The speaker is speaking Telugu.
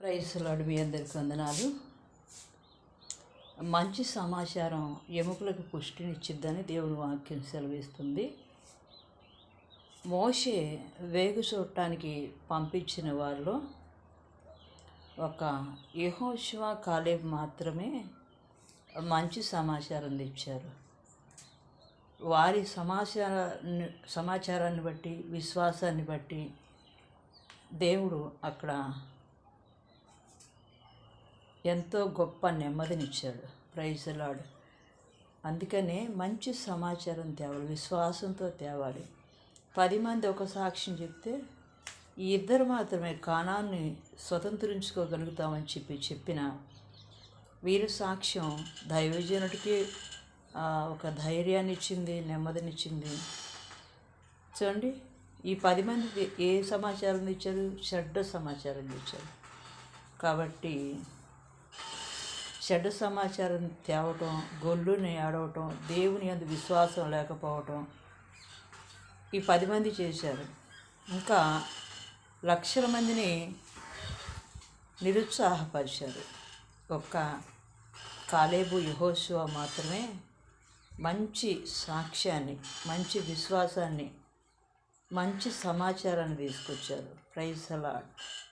ప్రైస్లాడు మీ అందరికి వందనాలు. మంచి సమాచారం ఎముకలకు పుష్టినిచ్చిద్దని దేవుని వాక్యం సెలవిస్తుంది. మోషే వేగు చూడటానికి పంపించిన వారిలో ఒక యహోశివ కాలేబ్ మాత్రమే మంచి సమాచారం తెచ్చారు. వారి సమాచారాన్ని సమాచారాన్ని బట్టి విశ్వాసాన్ని బట్టి దేవుడు అక్కడ ఎంతో గొప్ప నెమ్మదినిచ్చాడు. ప్రైజలాడు అందుకనే మంచి సమాచారం తేవాలి విశ్వాసంతో తేవాలి. పది మంది ఒక సాక్ష్యం చెప్తే ఈ ఇద్దరు మాత్రమే కాణాన్ని స్వతంత్రించుకోగలుగుతామని చెప్పి చెప్పిన వీరి సాక్ష్యం దైవజనుడికి ఒక ధైర్యాన్ని ఇచ్చింది నెమ్మదినిచ్చింది చూడండి ఈ పది మందికి ఏ సమాచారం ఇచ్చారు? చెడ్డ సమాచారం ఇచ్చారు. కాబట్టి చెడ్డ సమాచారం తేవటం గొల్లుని ఆడవటం దేవుని అందు విశ్వాసం లేకపోవటం ఈ పది మంది చేశారు. ఇంకా లక్షల మందిని నిరుత్సాహపరిచారు. ఒక్క కాలేబు యహోశివ మాత్రమే మంచి సాక్ష్యాన్ని మంచి విశ్వాసాన్ని మంచి సమాచారాన్ని తీసుకొచ్చారు. ప్రైజ్ అలాడ్